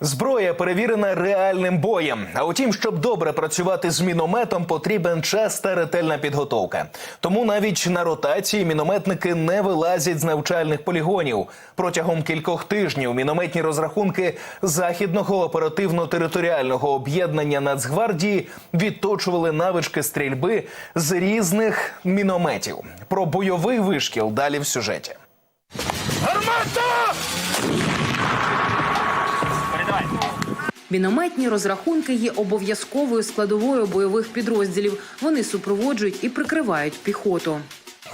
Зброя перевірена реальним боєм. А утім, щоб добре працювати з мінометом, потрібен час та ретельна підготовка. Тому навіть на ротації мінометники не вилазять з навчальних полігонів. Протягом кількох тижнів мінометні розрахунки західного оперативно-територіального об'єднання Нацгвардії відточували навички стрільби з різних мінометів. Про бойовий вишкіл далі в сюжеті. Мінометні розрахунки є обов'язковою складовою бойових підрозділів. Вони супроводжують і прикривають піхоту.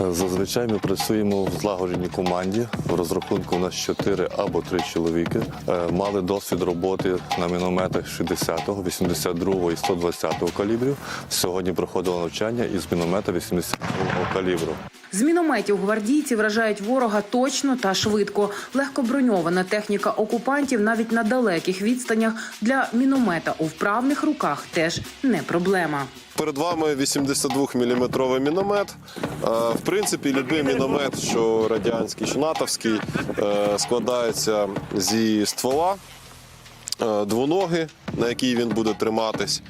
Зазвичай ми працюємо в злагодженій команді. В розрахунку у нас 4 або 3 чоловіки. Е, Мали досвід роботи на мінометах 60-го, 82-го і 120-го калібрів. Сьогодні проходило навчання із міномета 82-го калібру. З мінометів гвардійці вражають ворога точно та швидко. Легкоброньована техніка окупантів навіть на далеких відстанях для міномета у вправних руках теж не проблема. Перед вами 82-мм міномет. Е, В принципі, будь-який міномет, що радянський, що натовський, е, складається зі ствола, е, двоноги, на якій він буде триматись,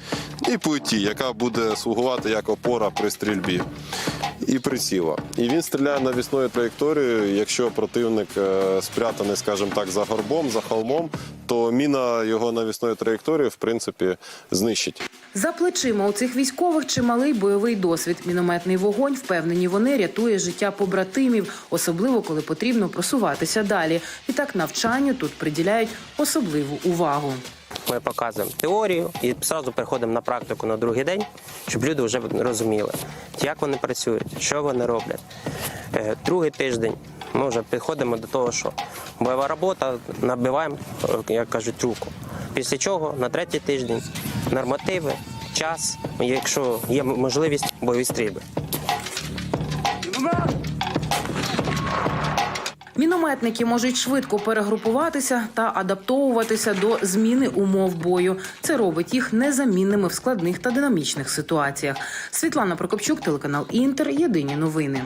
і плиті, яка буде слугувати як опора при стрільбі. І приціла. І він стріляє навісною траєкторією. Якщо противник е, спрятаний, скажімо так, за горбом, за холмом, то міна його навісною траєкторією, в принципі, знищить. За плечима у цих військових чималий бойовий досвід. Мінометний вогонь, впевнені вони, рятує життя побратимів, особливо коли потрібно просуватися далі. І так навчанню тут приділяють особливу увагу. Ми показуємо теорію і одразу переходимо на практику на другий день, щоб люди вже розуміли, як вони працюють, що вони роблять. Е, Другий тиждень ми вже підходимо до того, що бойова робота набиваємо, е, як кажуть, руку. Після чого на третій тиждень нормативи, час, якщо є можливість, бойові стрільби. Мінометники можуть швидко перегрупуватися та адаптовуватися до зміни умов бою. Це робить їх незамінними в складних та динамічних ситуаціях. Світлана Прокопчук, телеканал Інтер. Єдині новини.